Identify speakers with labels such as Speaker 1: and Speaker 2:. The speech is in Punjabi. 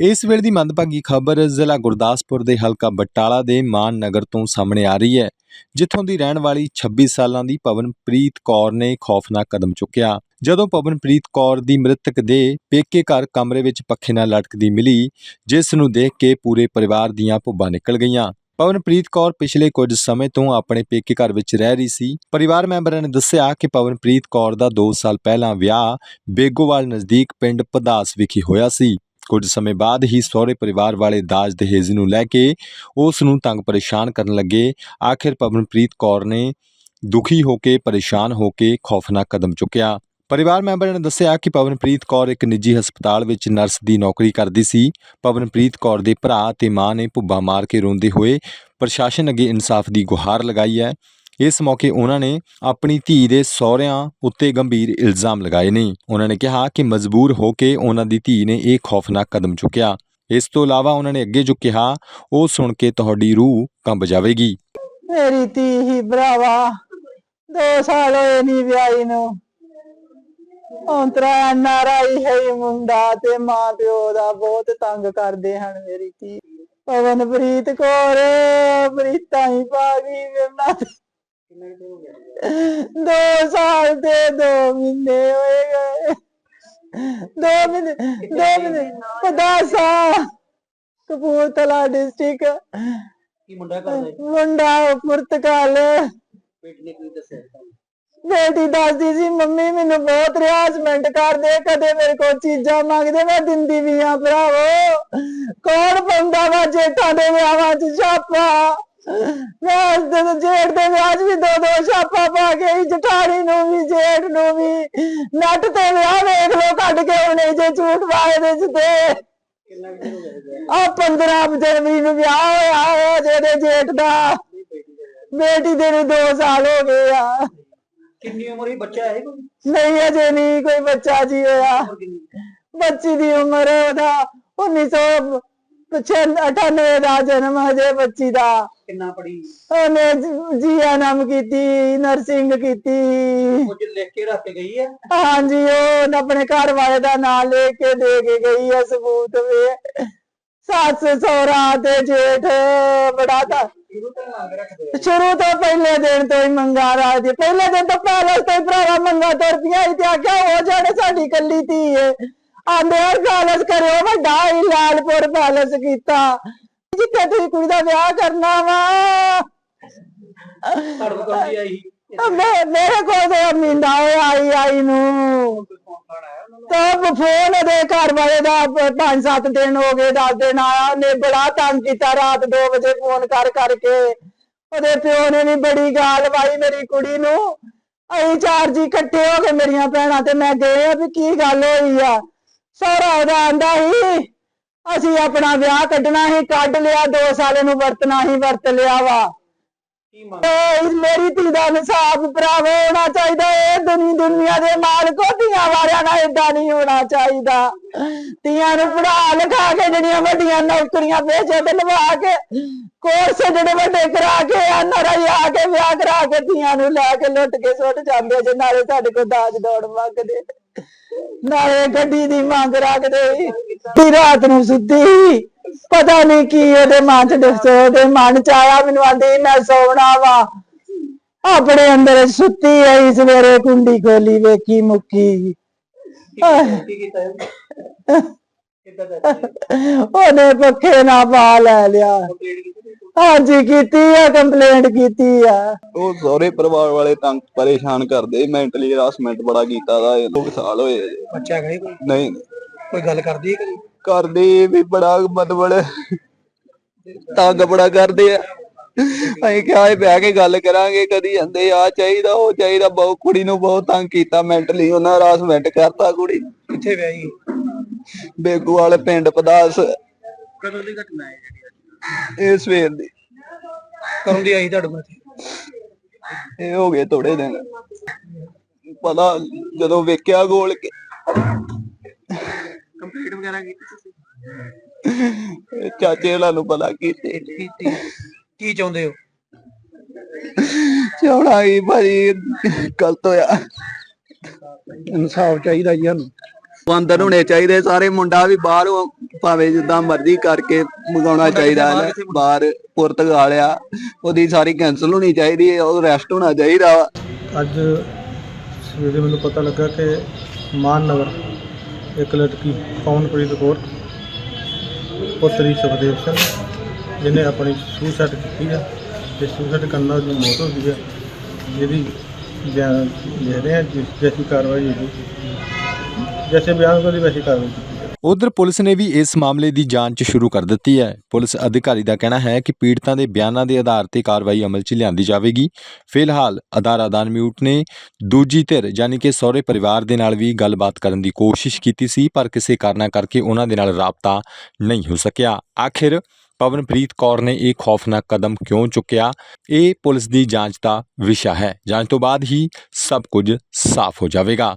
Speaker 1: ਇਸ ਵੇਲੇ ਦੀ ਮੰਦਭਾਗੀ ਖਬਰ ਜ਼ਿਲ੍ਹਾ ਗੁਰਦਾਸਪੁਰ ਦੇ ਹਲਕਾ ਬਟਾਲਾ ਦੇ ਮਾਨ ਨਗਰ ਤੋਂ ਸਾਹਮਣੇ ਆ ਰਹੀ ਹੈ, ਜਿੱਥੋਂ ਦੀ ਰਹਿਣ ਵਾਲੀ 26 ਸਾਲਾਂ ਦੀ ਪਵਨਪ੍ਰੀਤ ਕੌਰ ਨੇ ਖੌਫਨਾਕ ਕਦਮ ਚੁੱਕਿਆ। ਜਦੋਂ ਪਵਨਪ੍ਰੀਤ ਕੌਰ ਦੀ ਮ੍ਰਿਤਕ ਦੇ ਪੇਕੇ ਘਰ ਕਮਰੇ ਵਿੱਚ ਪੱਖੇ ਨਾਲ ਲਟਕਦੀ ਮਿਲੀ, ਜਿਸ ਨੂੰ ਦੇਖ ਕੇ ਪੂਰੇ ਪਰਿਵਾਰ ਦੀਆਂ ਭੁੱਬਾਂ ਨਿਕਲ ਗਈਆਂ। ਪਵਨਪ੍ਰੀਤ ਕੌਰ ਪਿਛਲੇ ਕੁਝ ਸਮੇਂ ਤੋਂ ਆਪਣੇ ਪੇਕੇ ਘਰ ਵਿੱਚ ਰਹਿ ਰਹੀ ਸੀ। ਪਰਿਵਾਰ ਮੈਂਬਰਾਂ ਨੇ ਦੱਸਿਆ ਕਿ ਪਵਨਪ੍ਰੀਤ ਕੌਰ ਦਾ 2 ਸਾਲ ਪਹਿਲਾਂ ਵਿਆਹ ਬੇਗੋਵਾਲ ਨਜ਼ਦੀਕ ਪਿੰਡ ਪਦਾਸ ਵਿਖੇ ਹੋਇਆ ਸੀ। ਕੁਝ ਸਮੇਂ ਬਾਅਦ ਹੀ ਸਹੁਰੇ ਪਰਿਵਾਰ ਵਾਲੇ ਦਾਜ ਦਹੇਜ ਨੂੰ ਲੈ ਕੇ ਉਸ ਨੂੰ ਤੰਗ ਪਰੇਸ਼ਾਨ ਕਰਨ ਲੱਗੇ। ਆਖਿਰ ਪਵਨਪ੍ਰੀਤ ਕੌਰ ਨੇ ਦੁਖੀ ਹੋ ਕੇ, ਪਰੇਸ਼ਾਨ ਹੋ ਕੇ ਖੌਫਨਾਕ ਕਦਮ ਚੁੱਕਿਆ। ਪਰਿਵਾਰ ਮੈਂਬਰਾਂ ਨੇ ਦੱਸਿਆ ਕਿ ਪਵਨਪ੍ਰੀਤ ਕੌਰ ਇੱਕ ਨਿੱਜੀ ਹਸਪਤਾਲ ਵਿੱਚ ਨਰਸ ਦੀ ਨੌਕਰੀ ਕਰਦੀ ਸੀ। ਪਵਨਪ੍ਰੀਤ ਕੌਰ ਦੇ ਭਰਾ ਤੇ ਮਾਂ ਨੇ ਭੁੱਬਾ ਮਾਰ ਕੇ ਰੋਂਦੇ ਹੋਏ ਪ੍ਰਸ਼ਾਸਨ ਅੱਗੇ ਇਨਸਾਫ ਦੀ ਗੁਹਾਰ ਲਗਾਈ ਹੈ। ਇਸ ਮੌਕੇ ਉਹਨਾਂ ਨੇ ਆਪਣੀ ਧੀ ਦੇ ਸਹੁਰਿਆਂ ਉੱਤੇ ਗੰਭੀਰ ਇਲਜ਼ਾਮ ਲਗਾਏ ਨੇ। ਉਹਨਾਂ ਨੇ ਕਿਹਾ ਕਿ ਮਜਬੂਰ ਹੋ ਕੇ ਉਹਨਾਂ ਦੀ ਧੀ ਨੇ ਇਹ ਖੌਫਨਾਕ ਕਦਮ ਚੁੱਕਿਆ। ਇਸ ਤੋਂ ਇਲਾਵਾ ਉਹਨਾਂ ਨੇ ਅੱਗੇ ਜੋ ਕਿਹਾ, ਉਹ ਸੁਣ ਕੇ ਤੁਹਾਡੀ ਰੂਹ ਕੰਬ ਜਾਵੇਗੀ।
Speaker 2: ਮੇਰੀ ਧੀ ਹੀ ਭਰਾਵਾ, ਦੋ ਸਾਲ ਹੋਏ ਨਹੀਂ ਵਿਆਹੀ ਨੂੰ। ਔਂਤਰਾ ਨਾਰਾਈ ਹੈ ਮੁੰਡਾ ਤੇ ਮਾਂ ਪਿਓ ਦਾ ਬਹੁਤ ਤੰਗ ਕਰਦੇ ਹਨ ਮੇਰੀ ਧੀ। ਪਵਨਪ੍ਰੀਤ ਕੌਰ, ਪ੍ਰੀਤਾਂ ਹੀ ਪਾ ਗਈ ਮੇਰਾ ਦੋ ਸਾਲ ਤੇ ਦੋ ਮਹੀਨੇ ਹੋਏ ਗਏ। ਦੋ ਮਹੀਨੇ ਦੋ ਮਹੀਨੇ ਪਦਾਸਾ ਕਪੂਰਥਲਾ ਡਿਸਟ੍ਰਿਕਟ
Speaker 3: ਕੀ ਮੁੰਡਾ ਕਰਦਾ ਹੈ
Speaker 2: ਮੁੰਡਾ ਪੁਰਤਗਾਲ
Speaker 3: ਬੇਟੀ ਨੇ ਕੀ ਦੱਸਿਆ ਤੁਹਾਨੂੰ?
Speaker 2: ਬੇਟੀ ਦੱਸਦੀ ਸੀ ਮੰਮੀ ਮੈਨੂੰ ਬਹੁਤ ਰਿਆਸਮੈਂਟ ਕਰਦੇ ਕਦੇ ਮੇਰੇ ਕੋਲ ਚੀਜ਼ਾਂ ਮੰਗਦੇ ਮੈਂ ਦਿੰਦੀ ਵੀ ਆ ਭਰਾਵੋ। ਕੌਣ ਪਾਉਂਦਾ ਵਾ ਜੇਠਾਂ ਦੇ ਵਿਆਹਾਂ 'ਚ ਛਾਪਾ? ਮੈਂ ਦਿਨ ਜੇਠ ਦੇ ਵਿਆਹ ਵੀ ਦੋ ਦੋ ਛਾਪਾ ਪਾ ਕੇ ਆਈ, ਜਠਾਣੀ ਨੂੰ ਵੀ ਜੇਠ ਨੂੰ ਵੀ। ਨੱਟ ਤੇ ਵਿਆਹ ਵੇਖ ਲੋ ਕੱਢ ਕੇ ਉਹਨੇ ਜੇ ਝੂਠ ਵਾਲੇ ਦੇ।
Speaker 3: ਹੋ ਗਿਆ
Speaker 2: ਆ 15 ਜਨਵਰੀ ਨੂੰ ਵਿਆਹ ਹੋਇਆ ਉਹ ਜਿਹਦੇ ਜੇਠ ਦਾ ਬੇਟੀ ਦੇ ਨੂੰ 2 ਸਾਲ ਹੋ ਗਏ ਆ।
Speaker 3: ਕਿੰਨੀ ਉਮਰ ਹੀ ਬੱਚਾ ਹੈ ਕੋਈ?
Speaker 2: ਨਹੀਂ ਅਜੇ ਨਹੀਂ ਕੋਈ ਬੱਚਾ ਜੀ ਹੋਇਆ। ਬੱਚੀ ਦੀ ਉਮਰ ਉਹਦਾ 1998 ਦਾ ਜਨਮ ਹਜੇ ਬੱਚੀ ਦਾ।
Speaker 3: ਕਿੰਨਾ ਪੜੀ
Speaker 2: ਉਹਨੇ ਜੀਐਨਐਮ ਕੀਤੀ ਨਰਸਿੰਗ ਕੀਤੀ।
Speaker 3: ਕੁਝ ਲਿਖ ਕੇ ਰੱਖ ਕੇ ਗਈ ਹੈ
Speaker 2: ਹਾਂਜੀ ਉਹ ਆਪਣੇ ਘਰ ਵਾਲੇ ਦਾ ਨਾਮ ਲੈ ਕੇ ਦੇ ਕੇ ਗਈ ਹੈ ਸਬੂਤ ਵੇ। ਸੱਸ ਸਹੁਰਾ ਤੇ ਜੇਠ ਬੜਾ ਤਾਂ
Speaker 3: ਸ਼ੁਰੂ ਤੋਂ ਮੰਗ ਰੱਖਦੇ ਆ।
Speaker 2: ਸ਼ੁਰੂ ਤੋਂ ਪਹਿਲੇ ਦਿਨ ਤੋਂ ਹੀ ਮੰਗਾ ਰਾਜੀ ਪਹਿਲੇ ਦਿਨ ਤੋਂ ਪੈਲਸ ਤੋਂ ਹੀ ਭਰਾਵਾ ਮੰਗਾ ਤੁਰਦੀਆਂ ਸੀ ਤੇ ਆਖਿਆ ਉਹ ਜਿਹੜੇ ਸਾਡੀ ਕੱਲੀ ਧੀ ਏ ਆਂਦੇ ਆ ਪੈਲਸ ਕਰਿਓ ਵੱਡਾ ਹੀ ਲਾਲਪੁਰ ਪੈਲਸ ਕੀਤਾ। ਜਿੱਥੇ ਤੁਸੀਂ ਕੁੜੀ ਦਾ ਵਿਆਹ ਕਰਨਾ ਵਾ।
Speaker 3: ਕੌਣ ਆਈ?
Speaker 2: ਮੈਂ ਮੇਰੇ ਕੋਲ ਤੇ ਹੋਇਆ ਆਈ ਆਈ ਨੂੰ।
Speaker 3: ਫੋਨ ਦਾ
Speaker 2: ਤਾਂ ਫੋਨ ਉਹਦੇ ਘਰ ਵਾਲੇ ਦਾ 5-7 ਦਿਨ ਹੋ ਗਏ 10 ਦਿਨ ਆਇਆ। ਉਹਨੇ ਬੜਾ ਤੰਗ ਕੀਤਾ ਰਾਤ 2 ਵਜੇ ਫੋਨ ਕਰ ਕਰਕੇ ਉਹਦੇ ਪਿਓ ਨੇ ਵੀ ਬੜੀ ਗਾਲ ਪਾਈ ਮੇਰੀ ਕੁੜੀ ਨੂੰ। ਅਸੀਂ ਚਾਰ ਜੀ ਇਕੱਠੇ ਹੋ ਕੇ ਮੇਰੀਆਂ ਭੈਣਾਂ ਤੇ ਮੈਂ ਗਏ ਆ ਵੀ ਕੀ ਗੱਲ ਹੋਈ ਆ। ਸਹੁਰਾ ਉਹਦਾ ਆਂਦਾ ਸੀ ਅਸੀਂ ਆਪਣਾ ਵਿਆਹ ਕੱਢਣਾ ਸੀ ਕੱਢ ਲਿਆ 2 ਸਾਲ ਨੂੰ ਵਰਤਣਾ ਹੀ ਵਰਤ ਲਿਆ ਵਾ।
Speaker 3: ਕੀ ਮੰਗ?
Speaker 2: ਏ ਮੇਰੀ ਧੀ ਦਾ ਇਨਸਾਫ ਭਰਾਵੋ ਹੋਣਾ ਚਾਹੀਦਾ ਇਹ ਦੁਨੀ ਦੁਨੀਆ ਦੇ ਮਾਲਕੋ ਧੀਆਂ ਵਾਲਿਆਂ ਨਾਲ ਏਦਾਂ ਨਹੀਂ ਹੋਣਾ ਚਾਹੀਦਾ। ਧੀਆਂ ਨੂੰ ਪੜਾ ਲਿਖਾ ਕੇ ਜਿਹੜੀਆਂ ਵੱਡੀਆਂ ਨੌਕਰੀਆਂ ਭੇਜੇ ਤੇ ਲਵਾ ਕੇ ਕੋਰਸ ਜਿਹੜੇ ਵੱਡੇ ਕਰਾ ਕੇ ਐਨਆਰਆਈ ਆ ਕੇ ਵਿਆਹ ਕਰਾ ਕੇ ਧੀਆਂ ਨੂੰ ਲੈ ਕੇ ਲੁੱਟ ਕੇ ਸੁੱਟ ਜਾਂਦੇ ਜੇ ਨਾਲੇ ਸਾਡੇ ਕੋਲ ਦਾਜ ਦੌੜ ਮੰਗਦੇ। ਨਾਲੇ ਗੱਡੀ ਦੀ ਮੰਗ ਰੱਖਦੇ। ਤੀ ਰਾਤ ਨੂੰ ਸੁੱਤੀ ਪਤਾ ਨਹੀਂ ਕੀ ਉਹਦੇ ਮਨ ਚ ਦੱਸੋ ਉਹਦੇ ਮਨ ਚ ਆਇਆ ਮੈਨੂੰ ਆਂਦੀ ਮੈਂ ਸੌਣਾ ਵਾ। ਆਪਣੇ ਅੰਦਰ ਸੁੱਤੀ ਆਈ ਸਵੇਰੇ ਕੁੰਡੀ ਖੋਲੀ ਵੇਖੀ ਮੁੱਕੀ ਉਹਨੇ ਪੱਖੇ ਨਾਲ ਪਾ ਲੈ ਲਿਆ। ਹਾਂਜੀ ਕੀਤੀ ਆ ਕੰਪਲੇਂਟ ਕੀਤੀ ਆ।
Speaker 4: ਉਹ ਸਹੁਰੇ ਪਰਿਵਾਰ ਵਾਲੇ ਤੰਗ ਪਰੇਸ਼ਾਨ ਕਰਦੇ ਮੈਂਟਲੀ ਹਰਾਸਮੈਂਟ ਬੜਾ ਕੀਤਾ ਦਾ ਇਹ ਦੋ ਕੁ ਸਾਲ ਹੋਏ।
Speaker 3: ਬੱਚਾ ਹੈ ਕੋਈ?
Speaker 4: ਨਹੀਂ।
Speaker 3: ਕੋਈ ਗੱਲ ਕਰਦੀ ਹੈ ਕਦੀ?
Speaker 4: ਕਰਦੇ ਵੀ ਬੜਾ ਮਤਲਬ ਤੰਗ ਬੜਾ ਕਰਦੇ ਆ ਅਸੀਂ ਕਿਹਾ ਇਹ ਬਹਿ ਕੇ ਗੱਲ ਕਰਾਂਗੇ ਕਦੀ ਜਾਂਦੇ ਆ ਚਾਹੀਦਾ ਉਹ ਚਾਹੀਦਾ। ਬਹੁਤ ਕੁੜੀ ਨੂੰ ਬਹੁਤ ਤੰਗ ਕੀਤਾ ਮੈਂਟਲੀ ਉਹਨਾਂ ਹਰਾਸਮੈਂਟ ਕਰਤਾ ਕੁੜੀ ਨੂੰ।
Speaker 3: ਕਿੱਥੇ ਵਿਆਹੀ?
Speaker 4: ਬੇਗੂ ਵਾਲੇ ਪਿੰਡ ਪਦਾਸ।
Speaker 3: ਕਦੋਂ ਦੀ ਘਟਨਾ ਹੈ ਜਿਹੜੀ ਅੱਜ?
Speaker 4: ਇਹ ਸਵੇਰ ਦੀ।
Speaker 3: ਕਦੋਂ ਦੀ ਆਈ ਤੁਹਾਡੇ ਕੋਲ ਇੱਥੇ?
Speaker 4: ਇਹ ਹੋ ਗਏ ਥੋੜੇ ਦਿਨ। ਪਤਾ ਜਦੋਂ ਵੇਖਿਆ ਗੋਲ ਕੇ।
Speaker 3: ਕੰਪਲੀਟ ਵਗੈਰਾ ਕੀਤੀ ਤੁਸੀਂ?
Speaker 4: ਚਾਚੇ ਹੋਣਾ ਨੂੰ ਪਤਾ ਕੀਤੇ।
Speaker 3: ਕੀਤੀ। ਕੀ ਚਾਹੁੰਦੇ ਹੋ?
Speaker 4: ਚਾਹਣਾ ਹੀ ਭਾਜੀ ਗਲਤ ਹੋਇਆ।
Speaker 3: ਇਨਸਾਫ ਚਾਹੀਦਾ ਜੀ ਸਾਨੂੰ।
Speaker 4: ਉਹ ਅੰਦਰ ਹੋਣੇ ਚਾਹੀਦੇ ਸਾਰੇ ਮੁੰਡਾ ਵੀ ਬਾਹਰ ਭਾਵੇਂ ਜਿੱਦਾਂ ਮਰਜ਼ੀ ਕਰਕੇ ਮੰਗਾਉਣਾ ਚਾਹੀਦਾ ਹੈ ਬਾਹਰ? ਪੁਰਤਗਾਲ ਆ ਉਹਦੀ ਸਾਰੀ ਕੈਨਸਲ ਹੋਣੀ ਚਾਹੀਦੀ ਹੈ ਉਹ ਰੈਸਟ ਹੋਣਾ ਚਾਹੀਦਾ।
Speaker 5: ਅੱਜ ਸਵੇਰੇ ਮੈਨੂੰ ਪਤਾ ਲੱਗਾ ਕਿ ਮਾਨ ਨਗਰ ਇੱਕ ਲੜਕੀ ਪਵਨਪ੍ਰੀਤ ਕੌਰ ਪੁੱਤਰੀ ਸੁਖਦੇਵ ਸਿੰਘ ਜਿਹਨੇ ਆਪਣੀ ਸੁਸਾਈਡ ਕੀਤੀ ਹੈ ਤੇ ਸੁਸਾਈਡ ਕਰਨ ਨਾਲ ਉਹਦੀ ਮੌਤ ਹੋ ਗਈ ਹੈ ਜਿਹਦੀ ਬਿਆਨ ਦੇ ਰਹੇ ਹਾਂ ਜਿਸ ਜੈਸੀ ਕਾਰਵਾਈ ਹੋਈ ਜੈਸੇ ਬਿਆਨ ਕਰੀ ਵੈਸੀ ਕਾਰਵਾਈ ਕੀਤੀ
Speaker 1: ਉਧਰ ਪੁਲਿਸ ਨੇ ਵੀ ਇਸ ਮਾਮਲੇ ਦੀ ਜਾਂਚ ਸ਼ੁਰੂ ਕਰ ਦਿੱਤੀ ਹੈ। ਪੁਲਿਸ ਅਧਿਕਾਰੀ ਦਾ ਕਹਿਣਾ ਹੈ ਕਿ ਪੀੜਤਾਂ ਦੇ ਬਿਆਨਾਂ ਦੇ ਆਧਾਰ ਤੇ ਕਾਰਵਾਈ ਅਮਲ 'ਚ ਲਿਆਂਦੀ ਜਾਵੇਗੀ। ਫਿਲਹਾਲ ਅਦਾਰਾ ਦਾਨਮਿਊਟ ਨੇ ਦੂਜੀ ਧਿਰ ਯਾਨੀ ਕਿ ਸਹੁਰੇ ਪਰਿਵਾਰ ਦੇ ਨਾਲ ਵੀ ਗੱਲਬਾਤ ਕਰਨ ਦੀ ਕੋਸ਼ਿਸ਼ ਕੀਤੀ ਸੀ, ਪਰ ਕਿਸੇ ਕਾਰਨਾਂ ਕਰਕੇ ਉਹਨਾਂ ਦੇ ਨਾਲ ਰਾਬਤਾ ਨਹੀਂ ਹੋ ਸਕਿਆ। ਆਖਿਰ ਪਵਨਪ੍ਰੀਤ ਕੌਰ ਨੇ ਇਹ ਖੌਫਨਾਕ ਕਦਮ ਕਿਉਂ ਚੁੱਕਿਆ? ਇਹ ਪੁਲਿਸ ਦੀ ਜਾਂਚ ਦਾ ਵਿਸ਼ਾ ਹੈ। ਜਾਂਚ ਤੋਂ ਬਾਅਦ ਹੀ ਸਭ ਕੁਝ ਸਾਫ਼ ਹੋ ਜਾਵੇਗਾ।